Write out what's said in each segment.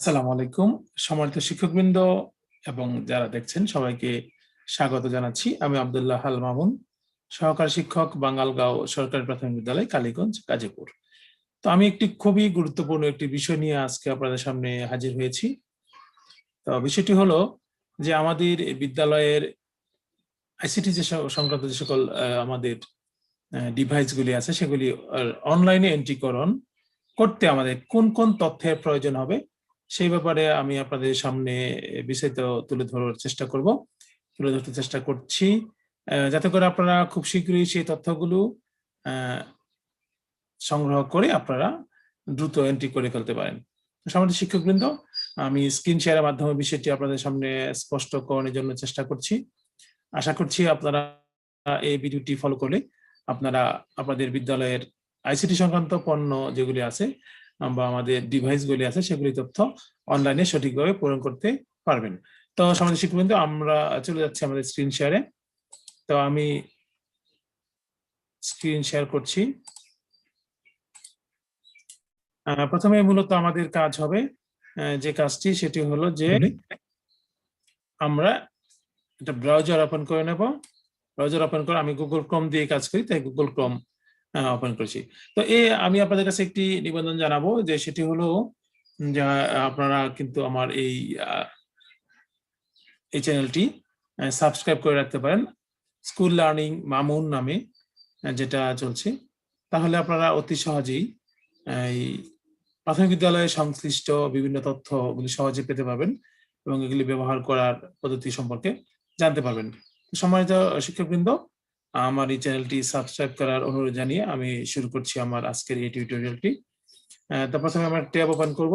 আসসালামু আলাইকুম। সম্মানিত শিক্ষকবৃন্দ এবং যারা দেখছেন, সবাইকে স্বাগত জানাচ্ছি। আমি আবদুল্লাহ হাল মামুন, সহকারী শিক্ষক, বাঙ্গালগাঁও সরকারি প্রাথমিক বিদ্যালয়, কালীগঞ্জ, গাজীপুর। তো আমি একটি খুবই গুরুত্বপূর্ণ একটি বিষয় নিয়ে আজকে আপনাদের সামনে হাজির হয়েছি। তো বিষয়টি হলো যে আমাদের বিদ্যালয়ের আইসিটি যে সংক্রান্ত যে সকল আমাদের ডিভাইসগুলি আছে, সেগুলি অনলাইনে এন্ট্রিকরণ করতে আমাদের কোন কোন তথ্যের প্রয়োজন হবে সেই ব্যাপারে আমি আপনাদের সামনে বিস্তারিত তুলে ধরার চেষ্টা করব, তুলে ধরতে চেষ্টা করছি। যাতে করে আপনারা খুব শীঘ্রই সেই তথ্যগুলো সংগ্রহ করে আপনারা দ্রুত এন্ট্রি করে ফেলতে পারেন। সামান্য শিক্ষকবৃন্দ, আমি স্ক্রিন শেয়ারের মাধ্যমে বিষয়টি আপনাদের সামনে স্পষ্টকরণের জন্য চেষ্টা করছি। আশা করছি আপনারা এই ভিডিওটি ফলো করলে আপনারা আপনাদের বিদ্যালয়ের আইসিটি সংক্রান্ত পণ্য যেগুলি আছে বা আমাদের ডিভাইসগুলি আছে সেগুলি তথ্য অনলাইনে সঠিকভাবে পূরণ করতে পারবেন। তো সমাজ শিক্ষকবৃন্দ আমরা চলে যাচ্ছি আমাদের স্ক্রিন শেয়ারে তো আমি স্ক্রিন শেয়ার করছি। প্রথমে মূলত আমাদের কাজ হবে যে কাজটি সেটি হলো যে আমরা একটা ব্রাউজার ওপেন করে নেব। ব্রাউজার ওপেন করে আমি গুগল ক্রোম দিয়ে কাজ করি তাই গুগল ক্রোম ওপেন করেছি। তো এ আমি আপনাদের কাছে একটি নিবেদন জানাব যে সেটি হলো, যা আপনারা কিন্তু আমার এই এই চ্যানেলটি সাবস্ক্রাইব করে রাখতে পারেন। স্কুল লার্নিং মামুন নামে যেটা চলছে। তাহলে আপনারা অতি সহজেই এই প্রাথমিক বিদ্যালয়ে সংশ্লিষ্ট বিভিন্ন তথ্যগুলি সহজে পেতে পারবেন এবং এগুলি ব্যবহার করার পদ্ধতি সম্পর্কে জানতে পারবেন। সম্মানিত শিক্ষকবৃন্দ আমার এই চ্যানেলটি সাবস্ক্রাইব করার অনুরোধ জানিয়ে আমি শুরু করছি আমার আজকের এই টিউটোরিয়ালটি তো প্রথমে আমরা ট্যাব ওপেন করব।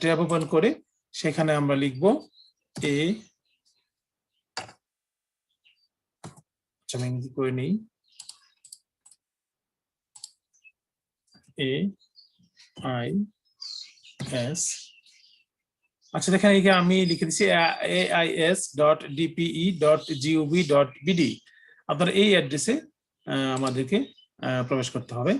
ট্যাব ওপেন করে সেখানে আমরা লিখব এ আচ্ছা আমি করে নেই? এ আই এস আচ্ছা দেখেন আমি লিখে দিচ্ছি AIS dot DPE dot GOV dot BD আপনার এই অ্যাড্রেসে আমাদেরকে প্রবেশ করতে হবে।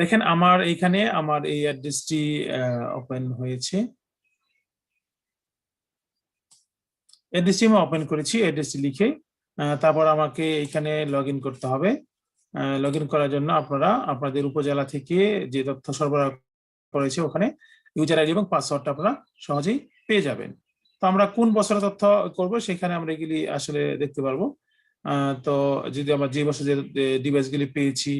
দেখেন, আমার এইখানে আমার এই অ্যাড্রেসটি ওপেন হয়েছে। অ্যাড্রেসটি আমি ওপেন করেছি অ্যাড্রেসটি লিখে তারপর আমাকে এখানে লগ করতে হবে। লগ করার জন্য আপনারা, আপনাদের উপজেলা থেকে যে তথ্য সরবরাহ করেছে ওখানে ইউজার আইডি এবং পাসওয়ার্ডটা আপনারা সহজেই পেয়ে যাবেন। তো আমরা কোন বছরের তথ্য করব সেখানে আমরা এগুলি আসলে দেখতে পারব। তো যদি আমরা যে বছর যে ডিভাইসগুলি পেয়েছি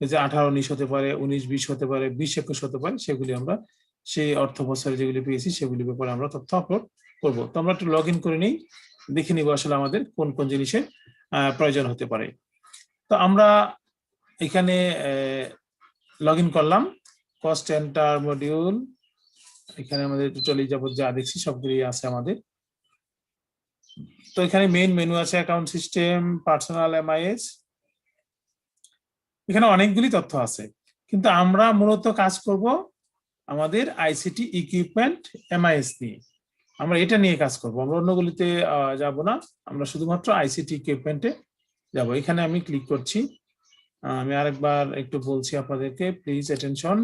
যে আঠারো, উনিশ হতে পারে, উনিশ, বিশ হতে পারে, বিশ, একুশ হতে পারে, সেগুলি আমরা, সেই অর্থ বছরে যেগুলি পেয়েছি সেগুলি ব্যাপারে আমরা তথ্য আপলোড করব। তো আমরা একটু লগ ইন করে নিই, দেখে নিব আসলে আমাদের কোন কোন জিনিসের প্রয়োজন হতে পারে। তো আমরা এখানে লগ ইন করলাম কস্ট এন্টার মডিউল এখানে আমাদের টোটালি যাবত যা দেখছি সবগুলি আছে আমাদের। তো এখানে মেইন মেনু আছে অ্যাকাউন্ট সিস্টেম পার্সোনাল এমআইএস এখানে অনেকগুলি তথ্য আছে, কিন্তু আমরা মূলত কাজ করব আমাদের আইসিটি ইকুইপমেন্ট এমআইএস নিয়ে। আমরা এটা নিয়ে কাজ করব, আমরা অন্যগুলিতে যাব না। আমরা শুধুমাত্র আইসিটি ইকুইপমেন্টে যাব। এখানে আমি ক্লিক করছি। আমি আরেকবার একটু বলছি আপনাদেরকে প্লিজ অ্যাটেনশন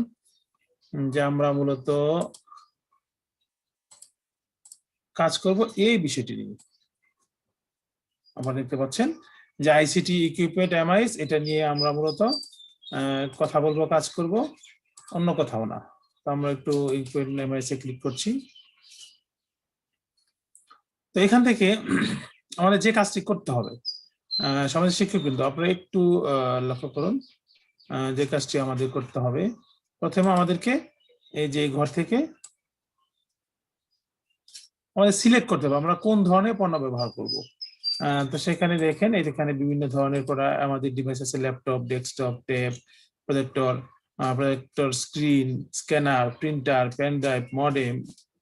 যে আমরা মূলত কাজ করব এই বিষয়টি নিয়ে। আপনারা দেখতে পাচ্ছেন যে আইসিটি ইকুইপমেন্ট এমআইএস এটা নিয়ে আমরা মূলত কথা বলব, কাজ করব। অন্য কোথাও না। তো আমরা একটু ইকুইপমেন্ট এমআইএস এ ক্লিক করছি। তো এখান থেকে আমাদের যে কাজটি করতে হবে সমাজের শিক্ষক কিন্তু আপনারা একটু লক্ষ্য করুন যে কাজটি আমাদের করতে হবে। প্রথমে আমাদেরকে এই যে ঘর থেকে আমাদের সিলেক্ট করতে হবে, আমরা কোন ধরনের পণ্য ব্যবহার করব। তো সেখানে দেখেন এখানে বিভিন্ন ধরনের করা, আমাদের ডিভাইস আছে laptop desktop tab projector projector screen scanner printer pen drive modem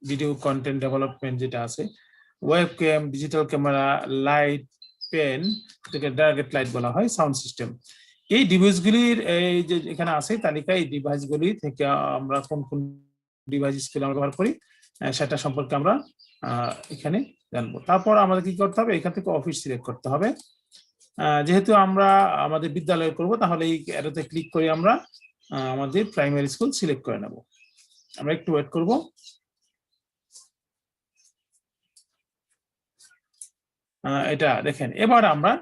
video content development যেটা আছে web cam digital camera light pen যেটাকে ডার্গেট লাইট বলা হয় সাউন্ড সিস্টেম এই ডিভাইসগুলির এই যে এখানে আছে তালিকা এই ডিভাইসগুলি থেকে আমরা কোন কোন ডিভাইস আমরা ব্যবহার করি? সেটা সম্পর্কে আমরা এখানে জানব। তারপর আমাদের কি করতে হবে? এখান থেকে অফিস সিলেক্ট করতে হবে। যেহেতু আমরা আমাদের বিদ্যালয়ে করব, তাহলে এই অ্যারোতে ক্লিক করে আমরা আমাদের প্রাইমারি স্কুল সিলেক্ট করে নেব। আমরা একটু ওয়েট করব। এটা দেখেন, এবার আমরা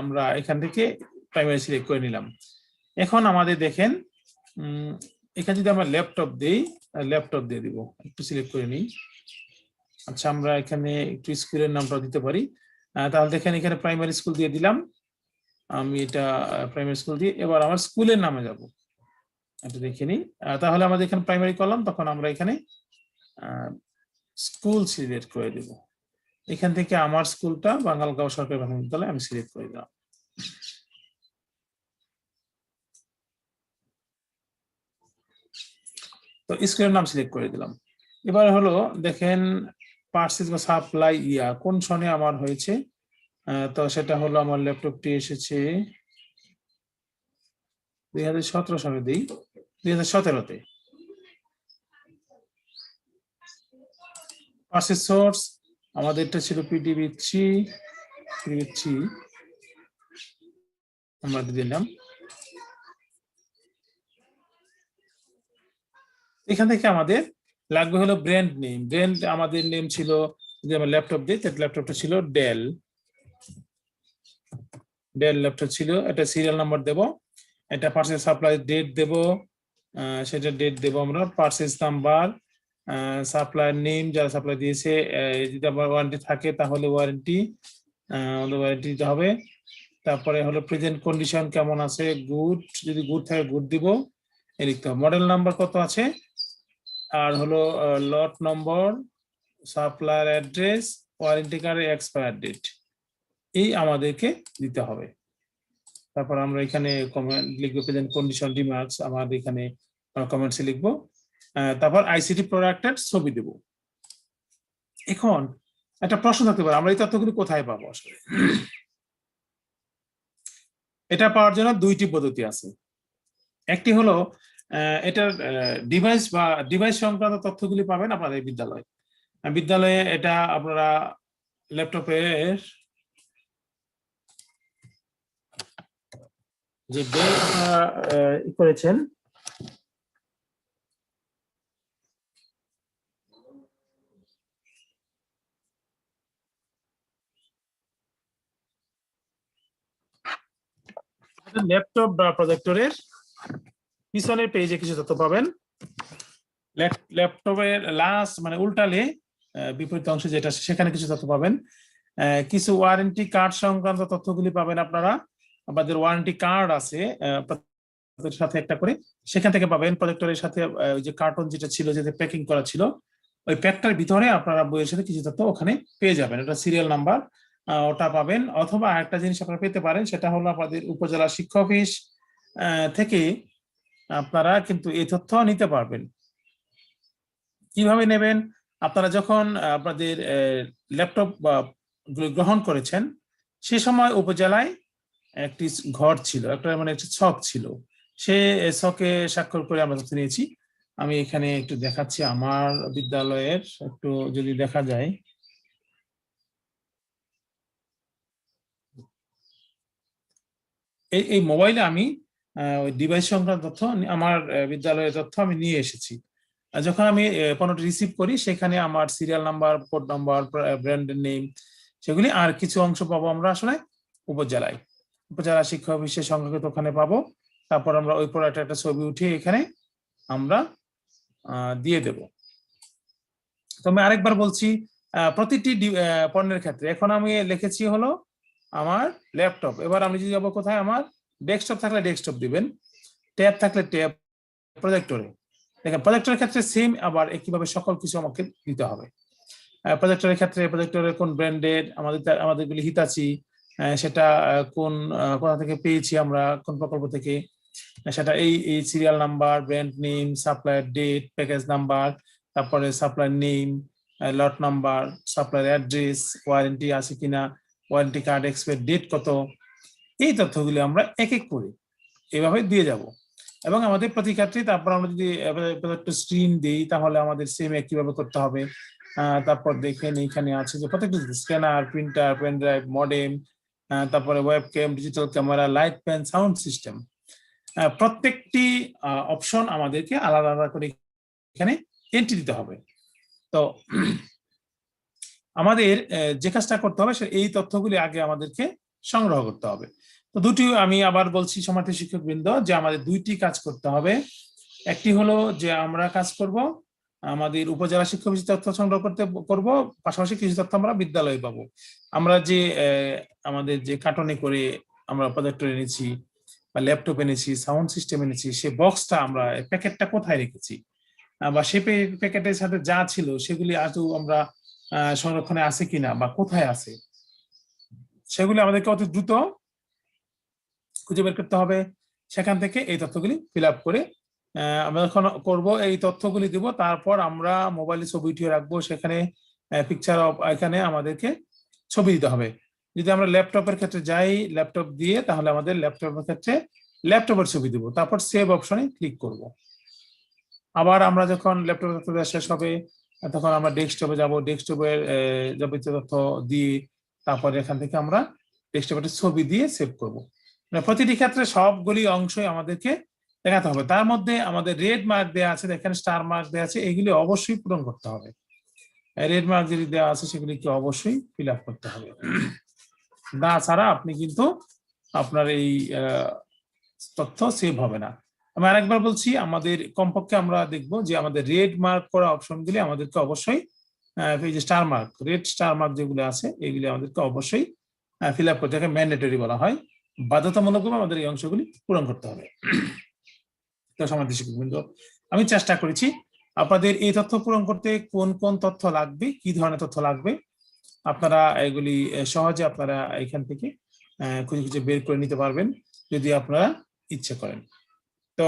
আমরা এখান থেকে প্রাইমারি সিলেক্ট করে নিলাম। এখন আমাদের দেখেন এখানে যদি আমরা ল্যাপটপ দিই ল্যাপটপ দিয়ে দিব। একটু সিলেক্ট করে নিই। আচ্ছা আমরা এখানে একটু স্কুলের নামটা দিতে পারি। তাহলে দেখেন এখানে প্রাইমারি স্কুল দিয়ে দিলাম। আমি এটা প্রাইমারি স্কুল দিয়ে, এবার আমার স্কুলের নামে যাব। একটু দেখে নিই। তাহলে আমাদের এখানে প্রাইমারি করলাম তখন আমরা এখানে স্কুল সিলেক্ট করে দেব। এখান থেকে আমার স্কুলটা বাঙালগাঁও সরকারি প্রাথমিক বিদ্যালয় আমি সিলেক্ট করে দিলাম। তো স্কুলের নাম সিলেক্ট করে দিলাম। এবার হলো দেখেন পার্সেস বা সাপ্লাই ইয়া, কোন সনে আমার হয়েছে? তো সেটা হলো আমার ল্যাপটপটি এসেছে দুই হাজার সতেরো সালে দিই, দুই হাজার সতেরোতে। পার্সেস সোর্স আমাদেরটা ছিল পিডিবি থ্রি পিডিবি থ্রি আমরা দিলাম। এখান থেকে আমাদের লাগবে হলো ব্র্যান্ড নেম ব্র্যান্ড আমাদের নেম ছিল যদি আমার ল্যাপটপ দিই, তাহলে ল্যাপটপটা ছিল ডেল ডেল ল্যাপটপ ছিল। এটা সিরিয়াল নাম্বার দেব এটা পার্সেল সাপ্লাই ডেট দেব সেটা ডেট দেব আমরা পার্সেস নাম্বার সাপ্লাই নেম যারা সাপ্লাই দিয়েছে যদি আমার ওয়ারেন্টি থাকে তাহলে ওয়ারেন্টি ওয়ারেন্টি দিতে হবে। তারপরে হলো প্রেজেন্ট কন্ডিশন কেমন আছে গুড যদি গুড থাকে গুড দিব এ লিখতে হবে। মডেল নাম্বার কত আছে? আর হলো lot number supplier address warranty কার্ডের এক্সপায়ার ডেট এই আমাদেরকে দিতে হবে। তারপর আমরা এখানে কমেন্ট লিখব প্রেজেন্ট কন্ডিশন রিমার্কস আমাদের এখানে কমেন্টসে লিখব। তারপর আইসিটি প্রোডাক্টের ছবি দেব। এখন একটা প্রশ্ন থাকতে পারে, আমরা এই তথ্যগুলি কোথায় পাবো আসলে? এটা পাওয়ার জন্য দুইটি পদ্ধতি আছে। একটি হলো এটার ডিভাইস বা ডিভাইস সংক্রান্ত তথ্যগুলি পাবেন আপনাদের বিদ্যালয়ে। বিদ্যালয়ে এটা আপনারা ল্যাপটপের যে করেছেন ল্যাপটপ বা প্রজেক্টরের পিছনের পেজে কিছু তথ্য পাবেন। ল্যাপ- ল্যাপটপের লাস্ট মানে উল্টালে বিপরীত অংশে যেটা সেখানে কিছু তথ্য পাবেন। কিছু ওয়ারেন্টি কার্ড সংক্রান্ত তথ্যগুলি পাবেন আপনারা। আমাদের ওয়ারেন্টি কার্ড আছে সাথে একটা করে। সেখান থেকে পাবেন প্রজেক্টরের সাথে ওই যে কার্টুন যেটা ছিল, যেটা প্যাকিং করা ছিল, ওই প্যাকটার ভিতরে আপনারা বইয়ের সাথে কিছু তথ্য ওখানে পেয়ে যাবেন। এটা সিরিয়াল নাম্বার ওটা পাবেন। অথবা একটা জিনিস আপনারা পেতে পারেন, সেটা হলো আপনাদের উপজেলা শিক্ষা অফিস থেকে আপনারা কিন্তু এই তথ্য নিতে পারবেন। কীভাবে নেবেন? আপনারা যখন আপনাদের ল্যাপটপ, বা গ্রহণ করেছেন, সে সময় উপজেলায় একটি ঘর ছিল, একটা মানে একটি ছক ছিল। সে ছকে স্বাক্ষর করে আমরা তথ্য নিয়েছি। আমি এখানে একটু দেখাচ্ছি, আমার বিদ্যালয়ের একটু যদি দেখা যায়। এই মোবাইলে আমি ওই ডিভাইস সংক্রান্ত তথ্য আমার বিদ্যালয়ের তথ্য আমি নিয়ে এসেছি। যখন আমি পণ্যটি রিসিভ করি, সেখানে আমার সিরিয়াল নাম্বার কোড নাম্বার ব্র্যান্ডের নেম সেগুলি আর কিছু অংশ পাবো আমরা আসলে উপজেলায়। উপজেলা শিক্ষা অফিসের সংখ্যাগত ওখানে পাবো। তারপর আমরা ওই প্রোডাক্টের একটা ছবি উঠিয়ে এখানে আমরা দিয়ে দেব। তো আমি আরেকবার বলছি প্রতিটি পণ্যের ক্ষেত্রে। এখন আমি লিখেছি হলো আমার ল্যাপটপ এবার আমি যদি যাব কোথায়? আমার ডেস্কটপ থাকলে ডেস্কটপ দিবেন ট্যাব থাকলে ট্যাব প্রজেক্টরে দেখেন প্রজেক্টরের ক্ষেত্রে সেম আবার একইভাবে সকল কিছু আমাকে দিতে হবে। প্রজেক্টরের ক্ষেত্রে প্রজেক্টরের কোন ব্র্যান্ডেড আমাদের আমাদেরগুলি হিতাচি সেটা কোন কোথা থেকে পেয়েছি আমরা, কোন প্রকল্প থেকে সেটা এই এই serial number brand name supplier date package number তারপরে supplier name lot number supplier address warranty আছে কিনা ওয়ারেন্টি কার্ড এক্সপায়ার ডেট কত এই তথ্যগুলি আমরা এক এক করে এভাবে দিয়ে যাব। এবং আমাদের প্রতি ক্ষেত্রে তারপর আমরা যদি প্রত্যেকটা স্ক্রিন দিই, তাহলে আমাদের সেম একইভাবে করতে হবে। তারপর দেখেন এইখানে আছে যে প্রত্যেকটা scanner printer pen drive modem তারপরে web cam digital camera light pen sound system প্রত্যেকটি অপশন আমাদেরকে আলাদা আলাদা করে এখানে এন্ট্রি দিতে হবে। তো আমাদের যে কাজটা করতে হবে এই তথ্যগুলি আগে আমাদেরকে সংগ্রহ করতে হবে। তো দুটি আমি আবার বলছি সমার্থী শিক্ষক বৃন্দ যে আমাদের দুইটি কাজ করতে হবে। একটি হলো যে আমরা কাজ করব, আমাদের উপজেলা শিক্ষক অফিসে তথ্য সংগ্রহ করতে করব, পাশাপাশি কিছু তথ্য আমরা বিদ্যালয়ে পাবো। আমরা যে আমাদের যে কার্টনে করে আমরা প্রজেক্টর এনেছি বা ল্যাপটপ এনেছি সাউন্ড সিস্টেম এনেছি, সে বক্সটা আমরা প্যাকেটটা কোথায় রেখেছি? বা সে প্যাকেটের সাথে যা ছিল, সেগুলি আজও আমরা সংরক্ষণে আছে কিনা বা কোথায় আছে? সেগুলি আমাদেরকে অতি দ্রুত খুঁজে বের করতে হবে। সেখান থেকে এই তথ্যগুলি ফিল আপ করে আমরা যখন করব, এই তথ্যগুলি দিব। তারপর আমরা মোবাইলে ছবি উঠিয়ে রাখব। সেখানে পিকচার অফ এখানে আমাদেরকে ছবি দিতে হবে। যদি আমরা ল্যাপটপের ক্ষেত্রে যাই ল্যাপটপ দিয়ে, তাহলে আমাদের ল্যাপটপের ক্ষেত্রে ল্যাপটপের ছবি দিব। তারপর সেভ অপশনে ক্লিক করব। আবার আমরা যখন ল্যাপটপের তথ্য শেষ হবে, তখন আমরা ডেস্কটপে যাব। ডেস্কটপের যাবতীয় তথ্য দিয়ে তারপর এখান থেকে আমরা ডেস্কটপের ছবি দিয়ে সেভ করব। মানে প্রতিটি ক্ষেত্রে সবগুলি অংশই আমাদেরকে দেখাতে হবে। তার মধ্যে আমাদের রেড মার্ক দেওয়া আছে, এখানে স্টার মার্ক দেওয়া আছে, এগুলি অবশ্যই পূরণ করতে হবে। রেড মার্ক যদি দেওয়া আছে, সেগুলিকে অবশ্যই ফিল করতে হবে। না ছাড়া আপনি কিন্তু আপনার এই তথ্য সেভ হবে না। আমি আরেকবার বলছি, আমাদের কমপক্ষে আমরা দেখব যে আমাদের রেড মার্ক করা অপশনগুলি আমাদেরকে অবশ্যই এই যে star mark red star mark যেগুলো আছে, এগুলি আমাদেরকে অবশ্যই ফিল আপ করতে হবে ম্যান্ডেটরি বলা হয়। বাধ্যতামূলকভাবে আমাদের এই অংশগুলি পূরণ করতে হবে। তো সমাজ শিক্ষকবৃন্দ আমি চেষ্টা করেছি, আপনাদের এই তথ্য পূরণ করতে কোন কোন তথ্য লাগবে, কি ধরনের তথ্য লাগবে, আপনারা এগুলি সহজে আপনারা এখান থেকে খুঁজে খুঁজে বের করে নিতে পারবেন, যদি আপনারা ইচ্ছে করেন। তো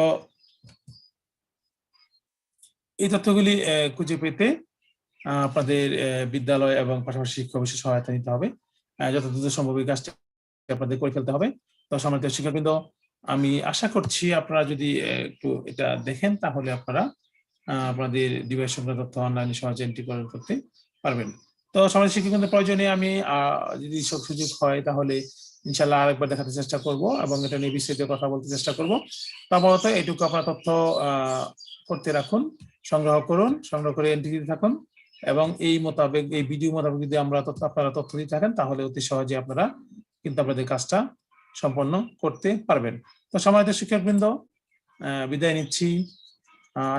এই তথ্যগুলি খুঁজে পেতে আপনাদের বিদ্যালয় এবং পাশাপাশি শিক্ষক বিশেষ সহায়তা নিতে হবে। যত দ্রুত সম্ভব এই কাজটি আপনাদের করে ফেলতে হবে। তো সম্মানিত শিক্ষকবৃন্দ আমি আশা করছি আপনারা যদি একটু এটা দেখেন, তাহলে আপনারা আপনাদের ডিভাইস সংক্রান্ত তথ্য অনলাইনে সহজে এন্ট্রি করতে পারবেন। তো সমাজ শিক্ষকদের প্রয়োজনে আমি যদি সুযোগ হয়, তাহলে ইনশাল্লাহ আরেকবার দেখাতে চেষ্টা করব এবং এটা নিয়ে বিস্তারিত কথা বলতে চেষ্টা করব। তারপরত এটুকু আপনার তথ্য করতে রাখুন, সংগ্রহ করুন, সংগ্রহ করে এন্ট্রি দিতে থাকুন। এবং এই মোতাবেক, এই ভিডিও মোতাবেক যদি আমরা আপনারা তথ্য দিয়ে থাকেন, তাহলে অতি সহজে আপনারা কিন্তু আপনাদের কাজটা সম্পন্ন করতে পারবেন। তো সময়ত শিক্ষকবৃন্দ বিদায় নিচ্ছি।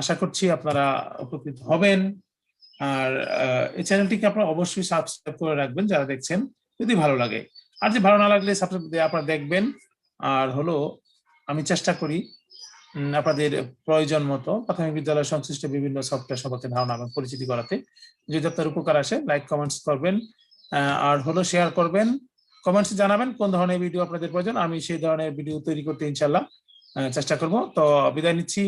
আশা করছি আপনারা উপকৃত হবেন। আর এই চ্যানেলটিকে আপনারা অবশ্যই সাবস্ক্রাইব করে রাখবেন যারা দেখছেন, যদি ভালো লাগে। আর যদি ভালো না লাগলে সাবস্ক্রাইব আপনারা দেখবেন। আর হলো, আমি চেষ্টা করি আপনাদের প্রয়োজন মতো প্রাথমিক বিদ্যালয় সংশ্লিষ্ট বিভিন্ন সফটওয়্যার সম্পর্কে ধারণা এবং পরিচিতি করাতে। যদি আপনার উপকার আসে লাইক কমেন্টস করবেন আর হলো শেয়ার করবেন কমেন্টস জানাবেন কোন ধরনের ভিডিও আপনাদের প্রয়োজন। আমি সেই ধরনের ভিডিও তৈরি করতে ইনশাল্লাহ চেষ্টা করব। তো, বিদায় নিচ্ছি।